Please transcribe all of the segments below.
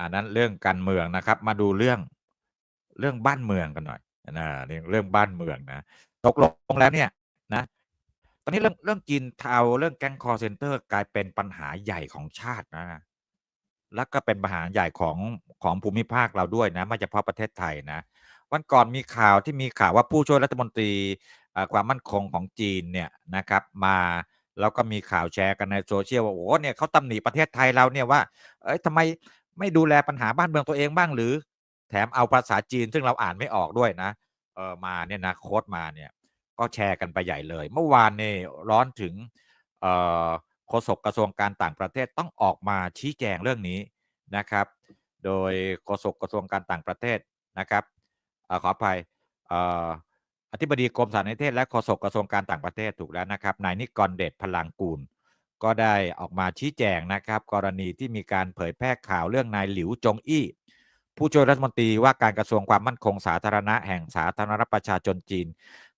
อันนั้นเรื่องการเมืองนะครับ มาดูเรื่องเรื่องบ้านเมืองกันหน่อยนะเรื่องเรื่องบ้านเมืองนะตกลงแล้วเนี่ยนะตอนนี้เรื่องเรื่องจีนเทาเรื่องแก๊งคอร์เซนเตอร์กลายเป็นปัญหาใหญ่ของชาตินะแล้วก็เป็นปัญหาใหญ่ของของภูมิภาคเราด้วยนะไม่เฉพาะประเทศไทยนะวันก่อนมีข่าวที่มีข่าวว่าผู้ช่วยรัฐมนตรีความมั่นคงของจีนเนี่ยนะครับมาแล้วก็มีข่าวแชร์กันในโซเชียลว่าโอ้โหเนี่ยเขาตำหนิประเทศไทยเราเนี่ยว่า เอ้ยทำไม ไม่ดูแลปัญหาบ้านเมืองตัวเองบ้างหรือ แถมเอาภาษาจีนซึ่งเราอ่านไม่ออกด้วยนะเออมาเนี่ยนะโค้ดมาเนี่ยก็แชร์กันไปใหญ่เลย เมื่อวานเนี่ร้อนถึงเออโฆษกกระทรวงการต่างประเทศต้องออกมาชี้แจงเรื่องนี้นะครับ โดยโฆษกกระทรวงการต่างประเทศนะครับออขออภัยเอ่ออธิบดีกรมสารนิเทศและโฆษกกระทรวงการต่างประเทศถูกแล้วนะครับนายนิกรเดชพลังกูล ก็ได้ออกมาชี้แจงนะครับ กรณีที่มีการเผยแพร่ข่าวเรื่องนายหลิวจงอี้ ผู้ช่วยรัฐมนตรีว่าการกระทรวงความมั่นคงสาธารณะแห่งสาธารณรัฐประชาชนจีน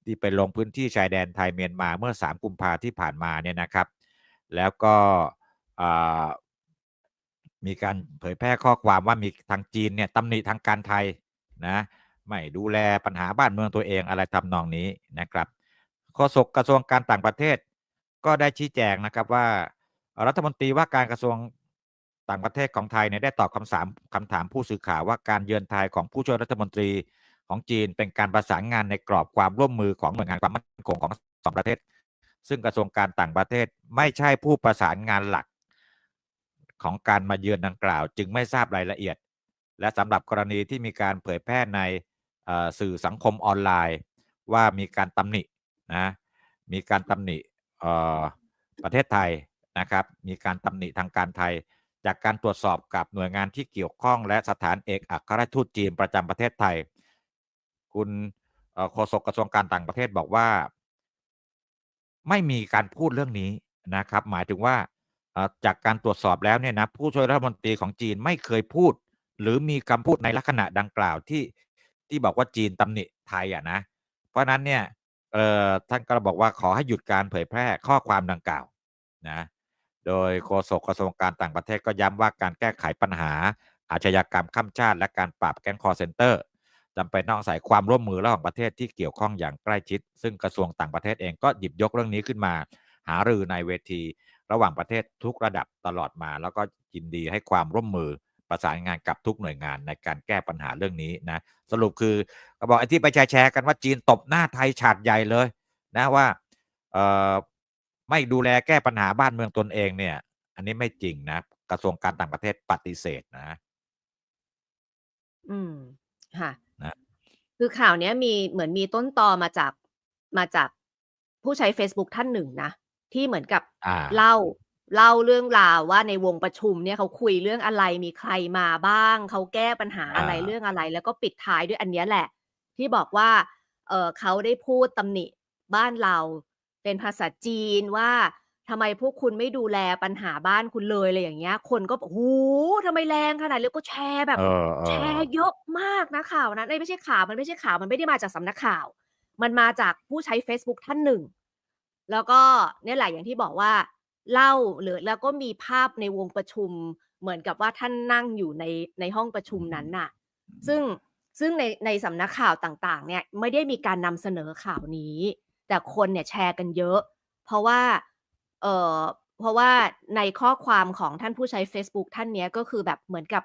ที่ไปลงพื้นที่ชายแดนไทยเมียนมาเมื่อ 3 กุมภาที่ผ่านมาเนี่ยนะครับ แล้วก็มีการเผยแพร่ข้อความว่ามีทางจีนเนี่ยตำหนิทางการไทยนะไม่ดูแลปัญหาบ้านเมืองตัวเองอะไรทำนองนี้นะครับโฆษกกระทรวงการต่างประเทศ ก็ได้ชี้แจงนะครับว่า รัฐมนตรีว่าการกระทรวงต่างประเทศของไทยเนี่ยได้ตอบคำถามคำถามผู้สื่อข่าวว่าการเยือนไทยของผู้ช่วยรัฐมนตรีของจีนเป็นการประสานงานในกรอบความร่วมมือของหน่วยงานความมั่นคงของสองประเทศ ซึ่งกระทรวงการต่างประเทศไม่ใช่ผู้ประสานงานหลักของการมาเยือนดังกล่าว จึงไม่ทราบรายละเอียด และสำหรับกรณีที่มีการเผยแพร่ในสื่อสังคมออนไลน์ ว่ามีการตำหนินะมีการตำหนิ ประเทศไทยนะครับ มีการตำหนิทางการไทย จากการตรวจสอบกับหน่วยงานที่เกี่ยวข้อง และสถานเอกอัครราชทูตจีนประจำประเทศไทย คุณโฆษกกระทรวงการต่างประเทศบอกว่า ไม่มีการพูดเรื่องนี้นะครับ หมายถึงว่าจากการตรวจสอบแล้วเนี่ยนะผู้ช่วยรัฐมนตรีของจีนไม่เคยพูด หรือมีคำพูดในลักษณะดังกล่าวที่ที่บอกว่าจีนตำหนิไทยอะนะ เพราะนั้นเนี่ย เอ่อท่านก็บอกว่าขอให้หยุดการเผยแพร่ข้อความดังกล่าวนะโดยโฆษกกระทรวงการต่างประเทศก็ย้ำว่าการแก้ไขปัญหาอาชญากรรมข้ามชาติ และการปราบแก๊งคอร์เซนเตอร์จำเป็นต้องอาศัยความร่วมมือระหว่างประเทศที่เกี่ยวข้องอย่างใกล้ชิด ซึ่งกระทรวงต่างประเทศเองก็หยิบยกเรื่องนี้ขึ้นมา หารือในเวที ระหว่างประเทศทุกระดับตลอดมา แล้วก็ยินดีให้ความร่วมมือ ประสานงานกับทุกหน่วยงานในการแก้ปัญหาเรื่องนี้นะสรุปคือก็บอกไอ้ที่ไปแชร์ๆกันว่าจีนตบหน้าไทยฉาดใหญ่เลยนะว่าเอ่อไม่ดูแลแก้ปัญหาบ้านเมืองตนเองเนี่ย อันนี้ไม่จริงนะกระทรวงการต่างประเทศปฏิเสธนะ อืมค่ะนะคือข่าวเนี้ยมีเหมือนมีต้นตอมาจากมาจากผู้ใช้เฟซบุ๊กท่านหนึ่งนะ ที่เหมือนกับอาเล่า เล่าเรื่องราวว่าในวงประชุมเนี่ยเขาคุยเรื่องอะไรมีใครมาบ้าง เขาแก้ปัญหาออะไรเรื่าองอะไร แล้วก็ปิดท้ายด้วยอันเนี้ยแหละ ที่บอกว่า เอ่อเขาได้พูดตำหนิบ้านเราเป็นภาษาจีนว่าทำไมพวกคุณไม่ดูแลปัญหาบ้านคุณเลยอะไรอย่างเงี้ย คนก็บอกโอ้โฮทำไมแรงขนาดนี้แล้วก็แชร์แบเอบอแชร์ๆเยอะมากนะข่าวนั้นเอ๊ยไม่ใช่ข่าวมันไม่ใช่ข่าวมันไม่ได้มาจากสำนักข่าว มันมาจากผู้ใช้เฟซบุ๊กท่านหนึ่ง แล้วก็เนี่ยแหละอย่างที่บอกว่า เล่าหรือแล้วก็มีภาพในวงประชุม เหมือนกับว่าท่านนั่งอยู่ในในห้องประชุมนั้นน่ะ ซึ่งซึ่งในในสำนักข่าวต่างๆ เนี่ยไม่ได้มีการนำเสนอข่าวนี้ แต่คนเนี่ยแชร์กันเยอะ เพราะว่าเอ่อเพราะว่าในข้อความของท่านผู้ใช้เฟซบุ๊กท่านเนี้ยก็คือแบบเหมือนกับ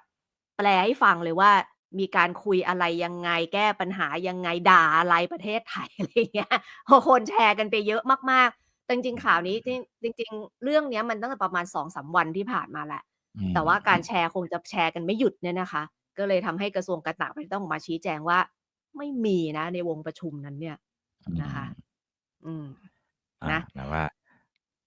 แปลให้ฟังเลยว่ามีการคุยอะไรยังไงแก้ปัญหายังไงด่าอะไรประเทศไทยอะไรอย่างเงี้ยพอคนแชร์กันไปเยอะมากๆ แต่จริงๆข่าวนี้จริงจริงๆเรื่องเนี้ยมันตั้งแต่ประมาณ2-3วันที่ผ่านมาแหละอืแต่ว่าการมแชร์คงจะแชร์กันไม่หยุดเนี่ยนะคะ ก็เลยทำให้กระทรวงการต่างประเทศต้องออกมาชี้แจงว่า ไม่มีนะ ในวงประชุมนั้นเนี่ยอืนะคะมอืมอานะแต่ว่า